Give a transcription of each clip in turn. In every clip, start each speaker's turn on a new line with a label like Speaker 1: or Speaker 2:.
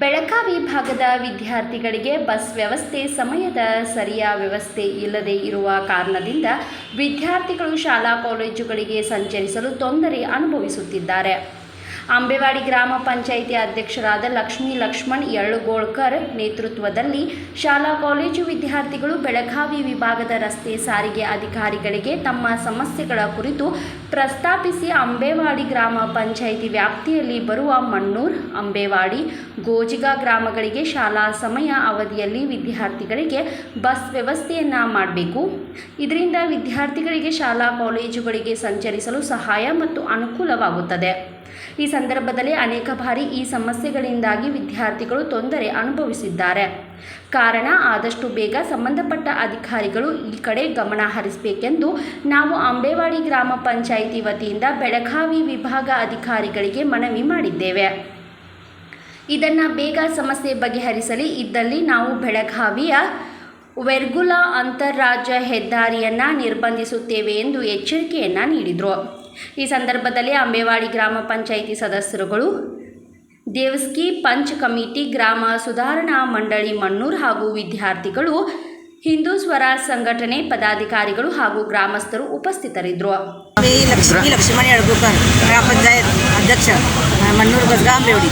Speaker 1: ಬೆಳಗಾವಿ ಭಾಗದ ವಿದ್ಯಾರ್ಥಿಗಳಿಗೆ ಬಸ್ ವ್ಯವಸ್ಥೆ ಸಮಯದ ಸರಿಯ ವ್ಯವಸ್ಥೆ ಇಲ್ಲದೆ ಇರುವ ಕಾರಣದಿಂದ ವಿದ್ಯಾರ್ಥಿಗಳು ಶಾಲಾ ಕಾಲೇಜುಗಳಿಗೆ ಸಂಚರಿಸಲು ತೊಂದರೆ ಅನುಭವಿಸುತ್ತಿದ್ದಾರೆ. ಅಂಬೆವಾಡಿ ಗ್ರಾಮ ಪಂಚಾಯಿತಿ ಅಧ್ಯಕ್ಷರಾದ ಲಕ್ಷ್ಮೀ ಲಕ್ಷ್ಮಣ್ ಯಳ್ಳುಗೋಳ್ಕರ್ ನೇತೃತ್ವದಲ್ಲಿ ಶಾಲಾ ಕಾಲೇಜು ವಿದ್ಯಾರ್ಥಿಗಳು ಬೆಳಗಾವಿ ವಿಭಾಗದ ರಸ್ತೆ ಸಾರಿಗೆ ಅಧಿಕಾರಿಗಳಿಗೆ ತಮ್ಮ ಸಮಸ್ಯೆಗಳ ಕುರಿತು ಪ್ರಸ್ತಾಪಿಸಿ ಅಂಬೇವಾಡಿ ಗ್ರಾಮ ಪಂಚಾಯಿತಿ ವ್ಯಾಪ್ತಿಯಲ್ಲಿ ಬರುವ ಮಣ್ಣೂರ್, ಅಂಬೇವಾಡಿ, ಗೋಜಿಗ ಗ್ರಾಮಗಳಿಗೆ ಶಾಲಾ ಸಮಯ ಅವಧಿಯಲ್ಲಿ ವಿದ್ಯಾರ್ಥಿಗಳಿಗೆ ಬಸ್ ವ್ಯವಸ್ಥೆಯನ್ನು ಮಾಡಬೇಕು. ಇದರಿಂದ ವಿದ್ಯಾರ್ಥಿಗಳಿಗೆ ಶಾಲಾ ಕಾಲೇಜುಗಳಿಗೆ ಸಂಚರಿಸಲು ಸಹಾಯ ಮತ್ತು ಅನುಕೂಲವಾಗುತ್ತದೆ. ಈ ಸಂದರ್ಭದಲ್ಲಿ ಅನೇಕ ಬಾರಿ ಈ ಸಮಸ್ಯೆಗಳಿಂದಾಗಿ ವಿದ್ಯಾರ್ಥಿಗಳು ತೊಂದರೆ ಅನುಭವಿಸಿದ್ದಾರೆ. ಕಾರಣ, ಆದಷ್ಟು ಬೇಗ ಸಂಬಂಧಪಟ್ಟ ಅಧಿಕಾರಿಗಳು ಈ ಕಡೆ ಗಮನ ಹರಿಸಬೇಕೆಂದು ನಾವು ಅಂಬೇವಾಡಿ ಗ್ರಾಮ ಪಂಚಾಯಿತಿ ವತಿಯಿಂದ ಬೆಳಗಾವಿ ವಿಭಾಗ ಅಧಿಕಾರಿಗಳಿಗೆ ಮನವಿ ಮಾಡಿದ್ದೇವೆ. ಇದನ್ನು ಬೇಗ ಸಮಸ್ಯೆ ಬಗೆಹರಿಸಲಿ, ಇದ್ದಲ್ಲಿ ನಾವು ಬೆಳಗಾವಿಯ ವೆರ್ಗುಲಾ ಅಂತಾರಾಜ್ಯ ಹೆದ್ದಾರಿಯನ್ನು ನಿರ್ಬಂಧಿಸುತ್ತೇವೆ ಎಂದು ಎಚ್ಚರಿಕೆಯನ್ನು ನೀಡಿದರು. ಈ ಸಂದರ್ಭದಲ್ಲಿ ಅಂಬೇವಾಡಿ ಗ್ರಾಮ ಪಂಚಾಯಿತಿ ಸದಸ್ಯರುಗಳು ದೇವಸ್ಕಿ ಪಂಚ್ ಕಮಿಟಿ ಗ್ರಾಮ ಸುಧಾರಣಾ ಮಂಡಳಿ ಮಣ್ಣೂರ್ ಹಾಗೂ ವಿದ್ಯಾರ್ಥಿಗಳು ಹಿಂದೂ ಸ್ವರಾಜ್ ಸಂಘಟನೆ ಪದಾಧಿಕಾರಿಗಳು ಹಾಗೂ ಗ್ರಾಮಸ್ಥರು ಉಪಸ್ಥಿತರಿದ್ದರು
Speaker 2: मी लक्ष्मी लक्ष्मण येळगुकर ग्रामपंचायत अध्यक्ष अ, मन्नूर बसगाव आंबेवडी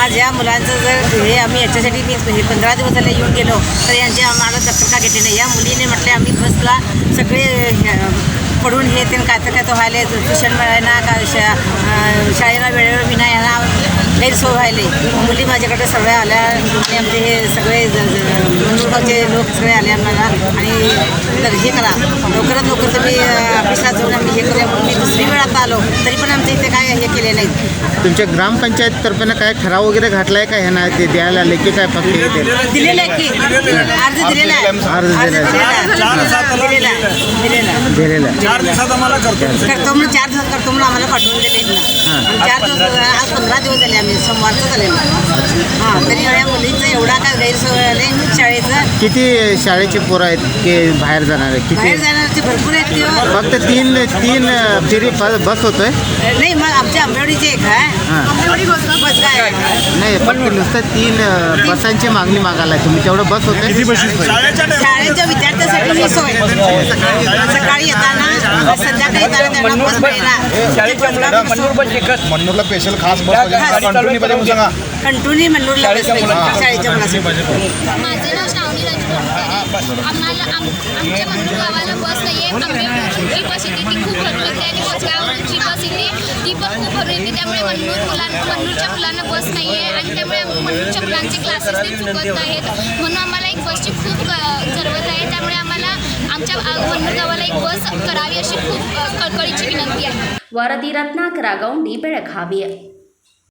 Speaker 2: आज या मुलांचं जर हे आम्ही याच्यासाठी मी हे पंधरा दिवस झाले येऊन गेलो तर यांची आम्हाला दखल का घेतली नाही या मुलीने म्हटले आम्ही बसला सगळे हे, पडून हे ते काय तर काय तो व्हायले ट्युशन मिळायला का शा शाळेला वेळेवर विना यांना गैरसोय व्हायले मुली माझ्याकडे सगळ्या आल्या. आणि आमचे हे सगळे मनुष्यचे लोक सगळे आले आम्हाला. आणि तर हे करा. लवकरात लवकर तुम्ही ऑफिसला जाऊन आम्ही हे करूया. म्हणून मी दुसरी वेळ आता आलो. तरी पण आमच्या इथे काय हे केले नाहीत.
Speaker 3: तुमच्या ग्रामपंचायत ना काय ठराव वगैरे घातलाय का? ह्यांना ते द्यायला आले की काय फक्त हे?
Speaker 2: दिलेलं आहे की. अर्ज दिलेला आहे.
Speaker 3: अर्ज दिलेला आहे.
Speaker 2: दिलेला. दिलेला आहे. दिलेला आहे.
Speaker 4: चार दिवसात आम्हाला करतो.
Speaker 2: करतो म्हणून चार दिवस करतो म्हणून आम्हाला पाठवून दिले
Speaker 3: हां.
Speaker 2: ना चार दिवस आज पंधरा दिवस झाले आम्ही सोमवारचं झाले हां तरी या मुलींचं एवढा काय गैरसोय शाळेचं.
Speaker 3: किती शाळेची पोरं आहेत की बाहेर जाणार आहे
Speaker 2: बाहेर
Speaker 3: किती
Speaker 2: जाणारचे भरपूर आहेत
Speaker 3: फक्त तीन तीन फेरी ब- बस होतोय?
Speaker 2: नाही मग आमच्या आंबेवाडीचे एक आहे.
Speaker 3: हां.
Speaker 2: आंबेवाडी बस
Speaker 3: नाही फक्त नुसतं तीन अं, बसांची मागणी मागायला तुम्ही तेवढं बस होतंय?
Speaker 4: शाळेच्या
Speaker 2: शाळेच्या विद्यार्थ्यांसाठी ही सोय. सकाळी येताना संध्याकाळी येताना त्यांना बस मिळणार
Speaker 4: मन्नूरला स्पेशल खास बस कंटिन्यू पाहिजे म्हणून सांगा.
Speaker 2: मन्नूरला बस
Speaker 4: शाळेच्या
Speaker 2: पाहिजे.
Speaker 4: मुलांना.
Speaker 2: शाळेच्या मुलासाठी
Speaker 5: माझं नाव श्रावणी राजू आम्हाला आम आमच्या मधून गावाला बस नाही आहे आंबेवरून जी बस येते. ती खूप भरून येते आणि बसगाववरून जी बस येते. ती पण खूप भरून येते त्यामुळे मन्नूर मुलांना मन्नूरच्या मुलांना बस नाही आहे आणि त्यामुळे मन्नूरच्या मुलांचे क्लासेस ते चुकत आहेत म्हणून आम्हाला एक बसची खूप ग- जरूरत आहे. त्यामुळे आम्हाला आमच्या वनभर गावाला एक बस करावी अशी खूप कळकळीची विनंती आहे.
Speaker 1: वरदी रत्नाकरा गौंडी बेळखावी